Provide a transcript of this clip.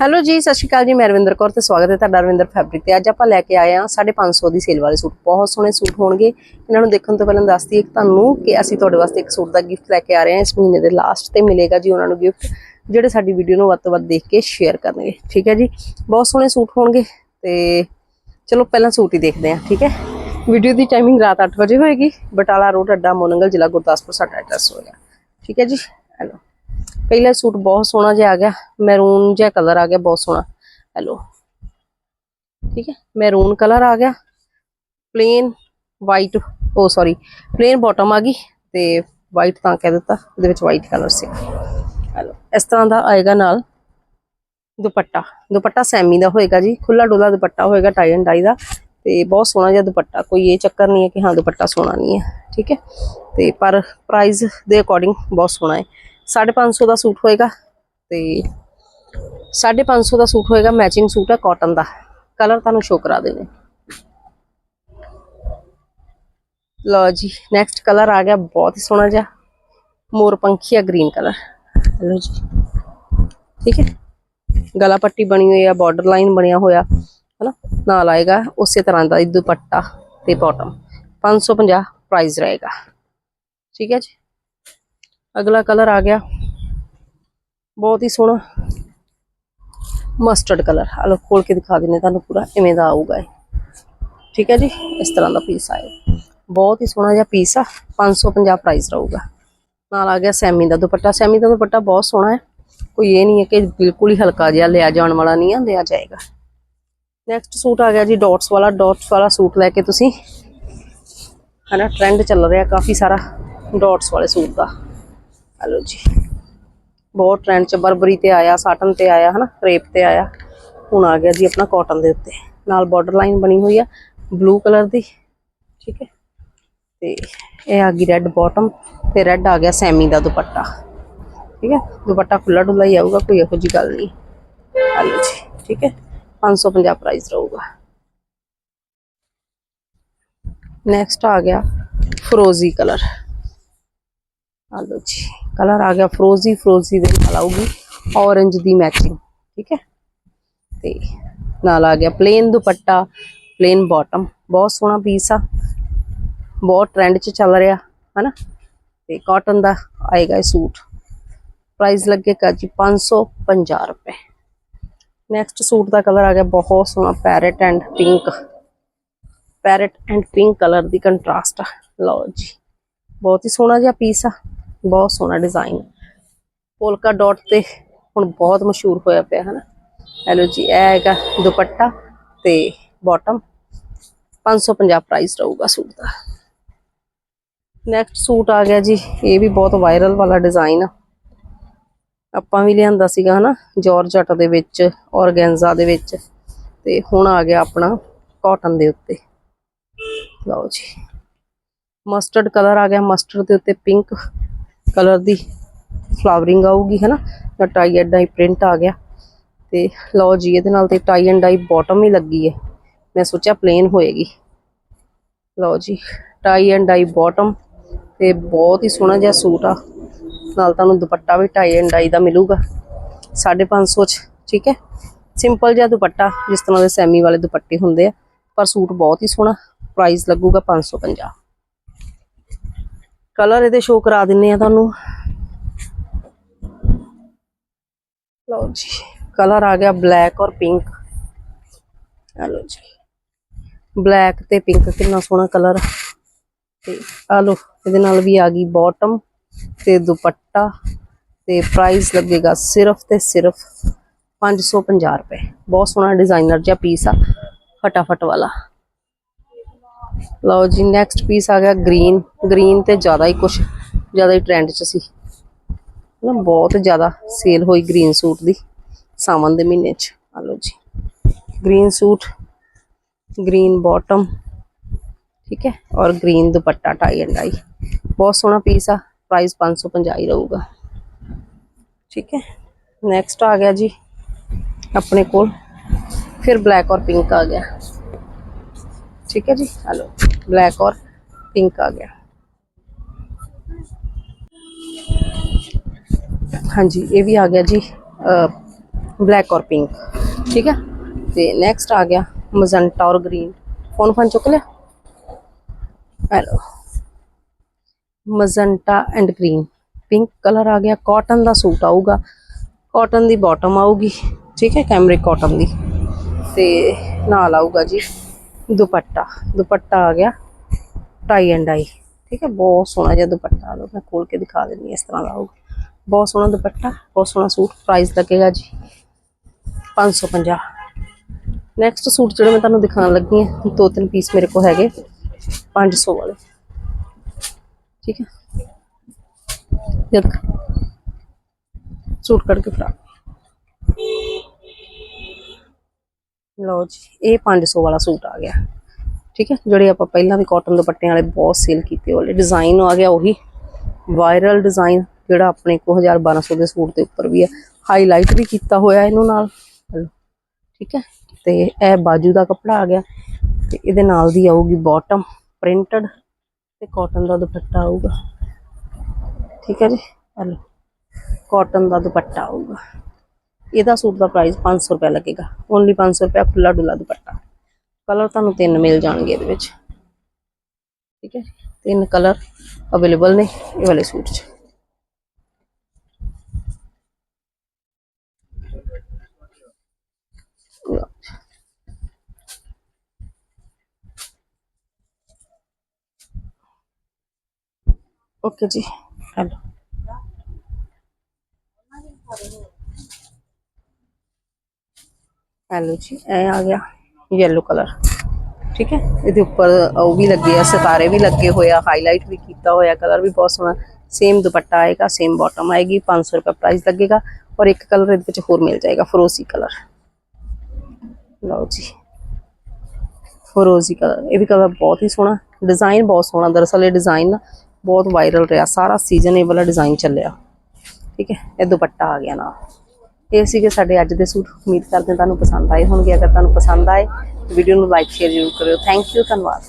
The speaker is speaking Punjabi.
ਹੈਲੋ ਜੀ, ਸਤਿ ਸ਼੍ਰੀ ਅਕਾਲ ਜੀ, ਮੈਂ ਰਵਿੰਦਰ ਕੌਰ ਤੇ ਸਵਾਗਤ ਹੈ ਤੁਹਾਡਾ ਰਵਿੰਦਰ ਫੈਬਰਿਕ ਤੇ। ਅੱਜ ਆਪਾਂ ਲੈ ਕੇ ਆਏ ਹਾਂ 550 ਦੀ ਸੇਲ ਵਾਲੇ ਸੂਟ। ਬਹੁਤ ਸੋਹਣੇ ਸੂਟ ਹੋਣਗੇ। ਇਹਨਾਂ ਨੂੰ ਦੇਖਣ ਤੋਂ ਪਹਿਲਾਂ ਦੱਸਦੀ ਇੱਕ ਤੁਹਾਨੂੰ ਕਿ ਅਸੀਂ ਤੁਹਾਡੇ ਵਾਸਤੇ ਇੱਕ ਸੂਟ ਦਾ ਗਿਫਟ ਲੈ ਕੇ ਆ ਰਹੇ ਹਾਂ। ਇਸ ਮਹੀਨੇ ਦੇ ਲਾਸਟ ਤੇ ਮਿਲੇਗਾ ਜੀ ਉਹਨਾਂ ਨੂੰ ਗਿਫਟ ਜਿਹੜੇ ਸਾਡੀ ਵੀਡੀਓ ਨੂੰ ਵੱਧ ਤੋਂ ਵੱਧ ਦੇਖ ਕੇ ਸ਼ੇਅਰ ਕਰਨਗੇ। ਠੀਕ ਹੈ ਜੀ? ਬਹੁਤ ਸੋਹਣੇ ਸੂਟ ਹੋਣਗੇ ਤੇ ਚਲੋ ਪਹਿਲਾਂ ਸੂਟ ਹੀ ਦੇਖਦੇ ਹਾਂ, ਠੀਕ ਹੈ? ਵੀਡੀਓ ਦੀ ਟਾਈਮਿੰਗ ਰਾਤ 8 ਵਜੇ ਹੋਏਗੀ। ਬਟਾਲਾ ਰੋਡ ਅੱਡਾ ਮੋਨੰਗਲ ਜ਼ਿਲ੍ਹਾ ਗੁਰਦਾਸਪੁਰ, ਸਾਡਾ ਐਡਰੈਸ ਹੋਏਗਾ। ਠੀਕ ਹੈ ਜੀ? ਹੈਲੋ ਪਹਿਲਾ ਸੂਟ ਬਹੁਤ ਸੋਹਣਾ ਜਿਹਾ ਆ ਗਿਆ, ਮੈਰੂਨ ਜਿਹਾ ਕਲਰ ਆ ਗਿਆ, ਬਹੁਤ ਸੋਹਣਾ। ਹੈਲੋ, ਠੀਕ ਹੈ, ਮੈਰੂਨ ਕਲਰ ਆ ਗਿਆ ਪਲੇਨ ਵਾਈਟ ਉਹ ਸੌਰੀ ਪਲੇਨ ਬਾਟਮ ਆ ਗਈ ਤੇ ਵਾਈਟ ਤਾਂ ਕਹਿ ਦਿੱਤਾ, ਇਹਦੇ ਵਿੱਚ ਵਾਈਟ ਕਲਰ ਸੀ। ਹੈਲੋ, ਇਸ ਤਰ੍ਹਾਂ ਦਾ ਆਏਗਾ ਨਾਲ ਦੁਪੱਟਾ। ਦੁਪੱਟਾ ਸੈਮੀ ਦਾ ਹੋਏਗਾ ਜੀ ਖੁੱਲਾ ਡੁੱਲਾ ਦੁਪੱਟਾ ਹੋਏਗਾ ਟਾਈ ਐਂਡ ਡਾਈ ਦਾ ਤੇ ਬਹੁਤ ਸੋਹਣਾ ਜਿਹਾ ਦੁਪੱਟਾ, ਕੋਈ ਇਹ ਚੱਕਰ ਨਹੀਂ ਹੈ ਕਿ ਹਾਂ ਦੁਪੱਟਾ ਸੋਹਣਾ ਨਹੀਂ ਹੈ, ਠੀਕ ਹੈ। ਤੇ ਪਰ ਪ੍ਰਾਈਸ ਦੇ ਅਕੋਰਡਿੰਗ ਬਹੁਤ ਸੋਹਣਾ ਹੈ। 550 ਦਾ ਸੂਟ ਹੋਏਗਾ ਤੇ 550 ਦਾ ਸੂਟ ਹੋਏਗਾ ਮੈਚਿੰਗ ਸੂਟ ਹੈ ਕਾਟਨ ਦਾ। ਕਲਰ ਤੁਹਾਨੂੰ ਸ਼ੋ ਕਰਾ ਦੇਣੇ। ਲਓ ਜੀ ਨੈਕਸਟ ਕਲਰ ਆ ਗਿਆ, ਬਹੁਤ ਹੀ ਸੋਹਣਾ ਜਿਹਾ। ਮੋਰ ਪੰਖੀਆ ਗ੍ਰੀਨ ਕਲਰ ਲਓ ਜੀ। ਠੀਕ ਹੈ? ਗਲਾ ਪੱਟੀ ਬਣੀ ਹੋਈ ਆ ਬਾਰਡਰ ਲਾਈਨ ਬਣਿਆ ਹੋਇਆ, ਹਨਾ? ਨਾਲ ਆਏਗਾ, ਉਸੇ ਤਰ੍ਹਾਂ ਦਾ, ਇਹ ਦੁਪੱਟਾ ਤੇ ਬਾਟਮ 550 ਪ੍ਰਾਈਸ ਰਹੇਗਾ। ਠੀਕ ਹੈ ਜੀ? ਅਗਲਾ ਕਲਰ ਆ ਗਿਆ ਬਹੁਤ ਹੀ ਸੋਹਣਾ ਮਸਟਰਡ ਕਲਰ ਆ ਲੋ ਖੋਲ ਕੇ ਦਿਖਾ ਦਿੰਨੇ ਤੁਹਾਨੂੰ ਪੂਰਾ ਇਵੇਂ ਦਾ ਆਊਗਾ ਇਹ ਠੀਕ ਹੈ ਜੀ ਇਸ ਤਰ੍ਹਾਂ ਦਾ ਪੀਸ ਆਏ ਬਹੁਤ ਹੀ ਸੋਹਣਾ ਜਿਹਾ ਪੀਸ ਆ 550 ਪ੍ਰਾਈਸ ਰਹੂਗਾ ਨਾਲ ਆ ਗਿਆ ਸੈਮੀ ਦਾ ਦੁਪੱਟਾ ਸੈਮੀ ਦਾ ਦੁਪੱਟਾ ਬਹੁਤ ਸੋਹਣਾ ਹੈ ਕੋਈ ਇਹ ਨਹੀਂ ਹੈ ਕਿ ਬਿਲਕੁਲ ਹੀ ਹਲਕਾ ਜਿਹਾ ਲਿਆ ਜਾਣ ਵਾਲਾ ਨਹੀਂ ਆ ਲਿਆ ਜਾਏਗਾ ਨੈਕਸਟ ਸੂਟ ਆ ਗਿਆ ਜੀ ਡਾਟਸ ਵਾਲਾ ਡਾਟਸ ਵਾਲਾ ਸੂਟ ਲੈ ਕੇ ਤੁਸੀਂ ਹਨਾ ਟ੍ਰੈਂਡ ਚੱਲ ਰਿਹਾ ਕਾਫੀ ਸਾਰਾ ਡਾਟਸ ਵਾਲੇ ਸੂਟ ਦਾ ਹਲੋ ਜੀ ਬਹੁਤ ਟ੍ਰੈਂਡ ਚ ਬਰਬਰੀ ਤੇ ਆਇਆ ਸਾਟਨ ਤੇ ਆਇਆ, ਹਨਾ ਕ੍ਰੇਪ ਤੇ ਆਇਆ। ਹੁਣ ਆ ਗਿਆ ਜੀ ਆਪਣਾ ਕਾਟਨ ਦੇ ਉੱਤੇ। ਨਾਲ ਬਾਰਡਰ ਲਾਈਨ ਬਣੀ ਹੋਈ ਆ ਬਲੂ ਕਲਰ ਦੀ, ਠੀਕ ਹੈ। ਤੇ ਇਹ ਆ ਗਈ ਰੈੱਡ ਬਾਟਮ ਤੇ ਰੈੱਡ ਆ ਗਿਆ ਸੈਮੀ ਦਾ ਦੁਪੱਟਾ। ਠੀਕ ਹੈ, ਦੁਪੱਟਾ ਖੁੱਲਾ ਡੁੱਲਾ ਹੀ ਆਊਗਾ, ਕੋਈ ਇਹੋ ਜੀ ਗੱਲ ਨਹੀਂ। ਹਲੋ ਜੀ, ਠੀਕ ਹੈ 550 ਪ੍ਰਾਈਸ ਰਹੂਗਾ। ਨੈਕਸਟ ਆ ਗਿਆ ਫਰੋਜ਼ੀ ਕਲਰ ਆ ਲਓ ਜੀ ਕਲਰ ਆ ਗਿਆ ਫਰੋਜ਼ੀ ਫਰੋਜ਼ੀ ਦੇ ਨਾਲ ਆਊਗੀ ਔਰੰਜ ਦੀ ਮੈਚਿੰਗ ਠੀਕ ਹੈ? ਤੇ ਨਾਲ ਆ ਗਿਆ ਪਲੇਨ ਦੁਪੱਟਾ ਪਲੇਨ ਬਾਟਮ ਬਹੁਤ ਸੋਹਣਾ ਪੀਸ ਆ, ਬਹੁਤ ਟ੍ਰੈਂਡ 'ਚ ਚੱਲ ਰਿਹਾ, ਹਨਾ? ਤੇ ਕਾਟਨ ਦਾ ਆਏਗਾ ਇਹ ਸੂਟ ਪ੍ਰਾਈਸ ਲੱਗੇਗਾ ਜੀ 550 ਰੁਪਏ। ਨੈਕਸਟ ਸੂਟ ਦਾ ਕਲਰ ਆ ਗਿਆ ਬਹੁਤ ਸੋਹਣਾ parrot and pink parrot and pink colour the contrast ਲਓ ਜੀ, ਬਹੁਤ ਹੀ ਸੋਹਣਾ ਜਿਹਾ ਪੀਸ ਆ। ਬਹੁਤ ਸੋਹਣਾ ਡਿਜ਼ਾਈਨ ਪੋਲਕਾ ਡਾਟ ਤੇ ਹੁਣ ਬਹੁਤ ਮਸ਼ਹੂਰ ਹੋਇਆ ਪਿਆ ਹੈ ਨਾ ਹੈਲੋ ਜੀ, ਇਹ ਹੈਗਾ ਦੁਪੱਟਾ ਤੇ ਬਾਟਮ 550 ਪ੍ਰਾਈਸ ਰਹੂਗਾ ਸੂਟ ਦਾ। ਨੈਕਸਟ ਸੂਟ ਆ ਗਿਆ ਜੀ, ਇਹ ਵੀ ਬਹੁਤ ਵਾਇਰਲ ਵਾਲਾ ਡਿਜ਼ਾਈਨ ਆ। ਆਪਾਂ ਵੀ ਲਿਆਂਦਾ ਸੀਗਾ, ਹਨਾ? ਜਾਰਜਟ ਦੇ ਵਿੱਚ ਔਰਗੈਂਜ਼ਾ ਦੇ ਵਿੱਚ। ਤੇ ਹੁਣ ਆ ਗਿਆ ਆਪਣਾ ਕਾਟਨ ਦੇ ਉੱਤੇ। ਲਓ ਜੀ। ਮਸਟਰਡ ਕਲਰ ਆ ਗਿਆ ਮਸਟਰਡ ਦੇ ਉੱਤੇ ਪਿੰਕ ਕਲਰ ਦੀ ਫਲਾਵਰਿੰਗ ਆਊਗੀ ਹੈ ਨਾ ਤਾਂ ਟਾਈ ਐਂਡ ਡਾਈ ਪ੍ਰਿੰਟ ਆ ਗਿਆ। ਤੇ ਲਓ ਜੀ, ਇਹਦੇ ਨਾਲ ਤੇ ਟਾਈ ਐਂਡ ਡਾਈ ਬਾਟਮ ਹੀ ਲੱਗੀ ਹੈ। ਮੈਂ ਸੋਚਿਆ ਪਲੇਨ ਹੋਏਗੀ। ਲਓ ਜੀ ਟਾਈ ਐਂਡ ਡਾਈ ਬਾਟਮ ਤੇ ਬਹੁਤ ਹੀ ਸੋਹਣਾ ਜਿਹਾ ਸੂਟ ਆ। ਨਾਲ ਤੁਹਾਨੂੰ ਦੁਪੱਟਾ ਵੀ ਟਾਈ ਐਂਡ ਡਾਈ ਦਾ ਮਿਲੂਗਾ। 550 ਚ, ਠੀਕ ਹੈ? ਸਿੰਪਲ ਜਿਹਾ ਦੁਪੱਟਾ, ਜਿਸ ਤਰ੍ਹਾਂ ਦੇ ਸੈਮੀ ਵਾਲੇ ਦੁਪੱਟੇ ਹੁੰਦੇ ਆ। ਪਰ ਸੂਟ ਬਹੁਤ ਹੀ ਸੋਹਣਾ। ਪ੍ਰਾਈਸ ਲੱਗੂਗਾ 550 ਕਲਰ ਇਹਦੇ ਸ਼ੋ ਕਰਾ ਦਿੰਨੇ ਆ ਤੁਹਾਨੂੰ। ਲਓ ਜੀ, ਕਲਰ ਆ ਗਿਆ ਬਲੈਕ ਔਰ ਪਿੰਕ। ਆ ਲਓ ਜੀ, ਬਲੈਕ ਤੇ ਪਿੰਕ ਕਿੰਨਾ ਸੋਹਣਾ ਕਲਰ। ਤੇ ਆ ਲਓ, ਇਹਦੇ ਨਾਲ ਵੀ ਆ ਗਈ ਬਾਟਮ ਤੇ ਦੁਪੱਟਾ ਤੇ ਪ੍ਰਾਈਸ ਲੱਗੇਗਾ ਸਿਰਫ ਤੇ ਸਿਰਫ 550 ਰੁਪਏ। ਬਹੁਤ ਸੋਹਣਾ ਡਿਜ਼ਾਈਨਰ ਜਿਹਾ ਪੀਸ ਆ, ਫਟਾਫਟ ਵਾਲਾ। ਲਓ ਜੀ ਨੈਕਸਟ ਪੀਸ ਆ ਗਿਆ ਗ੍ਰੀਨ ਗ੍ਰੀਨ ਤੇ ਜ਼ਿਆਦਾ ਹੀ ਕੁਝ ਜ਼ਿਆਦਾ ਹੀ ਟ੍ਰੈਂਡ 'ਚ ਸੀ। ਨਾ ਬਹੁਤ ਜ਼ਿਆਦਾ ਸੇਲ ਹੋਈ ਗ੍ਰੀਨ ਸੂਟ ਦੀ ਸਾਵਨ ਦੇ ਮਹੀਨੇ 'ਚ। ਆ ਲਓ ਜੀ ਗ੍ਰੀਨ ਸੂਟ ਗ੍ਰੀਨ ਬਾਟਮ ਠੀਕ ਹੈ? ਔਰ green dupatta tie and I ਬਹੁਤ ਸੋਹਣਾ ਪੀਸ ਆ ਪ੍ਰਾਈਸ 550 ਹੀ ਰਹੂਗਾ। ਠੀਕ ਹੈ? ਨੈਕਸਟ ਆ ਗਿਆ ਜੀ, ਆਪਣੇ ਕੋਲ, ਫਿਰ ਬਲੈਕ ਔਰ ਪਿੰਕ ਆ ਗਿਆ। ਠੀਕ ਹੈ ਜੀ? ਹਲੋ ਬਲੈਕ ਔਰ ਪਿੰਕ ਆ ਗਿਆ। ਹਾਂਜੀ, ਇਹ ਵੀ ਆ ਗਿਆ ਜੀ ਬਲੈਕ ਔਰ ਪਿੰਕ ਠੀਕ ਹੈ? ਤੇ ਨੈਕਸਟ ਆ ਗਿਆ ਮਜ਼ੰਟਾ ਔਰ ਗ੍ਰੀਨ ਫੋਨ ਫਨ ਚੁੱਕ ਲਿਆ? Hello. Magenta and green pink colour ਆ ਗਿਆ ਕਾਟਨ ਦਾ ਸੂਟ ਆਊਗਾ। ਕਾਟਨ ਦੀ ਬਾਟਮ ਆਊਗੀ। ਠੀਕ ਹੈ? ਕੈਮਰਿਕ ਕਾਟਨ ਦੀ। ਤੇ ਨਾਲ ਆਊਗਾ ਜੀ। ਦੁਪੱਟਾ ਦੁਪੱਟਾ ਆ ਗਿਆ ਟਾਈ ਐਂਡ ਆਈ ਠੀਕ ਹੈ, ਬਹੁਤ ਸੋਹਣਾ ਜਿਹਾ ਦੁਪੱਟਾ ਲੋ ਮੈਂ ਖੋਲ ਕੇ ਦਿਖਾ ਦਿੰਦੀ ਹਾਂ ਇਸ ਤਰ੍ਹਾਂ ਦਾ ਆਊਗਾ ਬਹੁਤ ਸੋਹਣਾ ਦੁਪੱਟਾ, ਬਹੁਤ ਸੋਹਣਾ ਸੂਟ ਪ੍ਰਾਈਸ ਲੱਗੇਗਾ ਜੀ 550 ਨੈਕਸਟ ਸੂਟ ਜਿਹੜੇ ਮੈਂ ਤੁਹਾਨੂੰ ਦਿਖਾਉਣ ਲੱਗੀ ਹਾਂ, ਦੋ ਤਿੰਨ ਪੀਸ ਮੇਰੇ ਕੋਲ ਹੈਗੇ 500 ਵਾਲੇ। ਠੀਕ ਹੈ। ਜਦ ਸੂਟ ਕੱਢ ਕੇ ਫੜਾ। ਲਓ ਜੀ ਇਹ 500 ਵਾਲਾ ਸੂਟ ਆ ਗਿਆ। ਠੀਕ ਹੈ ਜਿਹੜੇ ਆਪਾਂ ਪਹਿਲਾਂ ਵੀ ਕਾਟਨ ਦੁਪੱਟਿਆਂ ਵਾਲੇ ਬਹੁਤ ਸੇਲ ਕੀਤੇ ਵਾਲੇ। ਡਿਜ਼ਾਈਨ ਆ ਗਿਆ ਉਹੀ। ਵਾਇਰਲ ਡਿਜ਼ਾਈਨ ਜਿਹੜਾ ਆਪਣੇ ਕੋ 1200 ਦੇ ਸੂਟ ਦੇ ਉੱਪਰ ਵੀ ਹੈ। ਹਾਈਲਾਈਟ ਵੀ ਕੀਤਾ ਹੋਇਆ ਇਹਨੂੰ ਨਾਲ। ਲਓ, ਠੀਕ ਹੈ ਤੇ ਇਹ ਬਾਜੂ ਦਾ ਕੱਪੜਾ ਆ ਗਿਆ। ਤੇ ਇਹਦੇ ਨਾਲ ਦੀ ਆਊਗੀ ਬਾਟਮ ਪ੍ਰਿੰਟਡ ਤੇ ਕਾਟਨ ਦਾ ਦੁਪੱਟਾ ਆਊਗਾ। ਠੀਕ ਹੈ ਜੀ ਹਲੋ ਕਾਟਨ ਦਾ ਦੁਪੱਟਾ ਆਊਗਾ। ਇਹਦਾ ਸੂਟ ਦਾ ਪ੍ਰਾਈਸ 500 ਰੁਪਏ ਲੱਗੇਗਾ। ਓਨਲੀ 500 ਰੁਪਏ ਖੁੱਲਾ ਡੁੱਲਾ ਦੁਪੱਟਾ। ਕਲਰ ਤੁਹਾਨੂੰ ਤਿੰਨ ਮਿਲ ਜਾਣਗੇ ਇਹਦੇ ਵਿੱਚ। ਠੀਕ ਹੈ ਤਿੰਨ ਕਲਰ ਅਵੇਲੇਬਲ ਨੇ ਇਹ ਵਾਲੇ ਸੂਟ 'ਚ। ਲਓ। ਓਕੇ ਜੀ ਹੈਲੋ ਹੈਲੋ ਜੀ ਇਹ ਆ ਗਿਆ ਯੈਲੋ ਕਲਰ ਠੀਕ ਹੈ ਇਹਦੇ ਉੱਪਰ ਉਹ ਵੀ ਲੱਗੇ ਆ ਸਿਤਾਰੇ ਵੀ ਲੱਗੇ ਹੋਏ ਆ ਹਾਈਲਾਈਟ ਵੀ ਕੀਤਾ ਹੋਇਆ ਕਲਰ ਵੀ ਬਹੁਤ ਸੋਹਣਾ ਸੇਮ ਦੁਪੱਟਾ ਆਏਗਾ ਸੇਮ ਬਾਟਮ ਆਏਗੀ 500 ਰੁਪਏ ਪ੍ਰਾਈਸ ਲੱਗੇਗਾ ਔਰ ਇੱਕ ਕਲਰ ਇਹਦੇ ਵਿੱਚ ਹੋਰ ਮਿਲ ਜਾਏਗਾ ਫਰੋਜ਼ੀ ਕਲਰ ਲਓ ਜੀ ਫਰੋਜ਼ੀ ਕਲਰ ਇਹ ਵੀ ਕਲਰ ਬਹੁਤ ਹੀ ਸੋਹਣਾ ਡਿਜ਼ਾਈਨ ਬਹੁਤ ਸੋਹਣਾ ਦਰਅਸਲ ਇਹ ਡਿਜ਼ਾਈਨ ਬਹੁਤ ਵਾਇਰਲ ਰਿਹਾ ਸਾਰਾ ਸੀਜ਼ਨ ਇਹ ਵਾਲਾ ਡਿਜ਼ਾਈਨ ਚੱਲਿਆ ਠੀਕ ਹੈ ਇਹ ਦੁਪੱਟਾ ਆ ਗਿਆ ਨਾਲ ਇਹ ਸੀਗੇ ਸਾਡੇ ਅੱਜ ਦੇ ਸੂਟ। ਉਮੀਦ ਕਰਦੇ ਹਾਂ ਤੁਹਾਨੂੰ ਪਸੰਦ ਆਏ ਹੋਣਗੇ। ਅਗਰ ਤੁਹਾਨੂੰ ਪਸੰਦ ਆਏ ਵੀਡੀਓ ਨੂੰ ਲਾਈਕ ਸ਼ੇਅਰ ਜ਼ਰੂਰ ਕਰਿਓ। ਥੈਂਕ ਯੂ ਧੰਨਵਾਦ।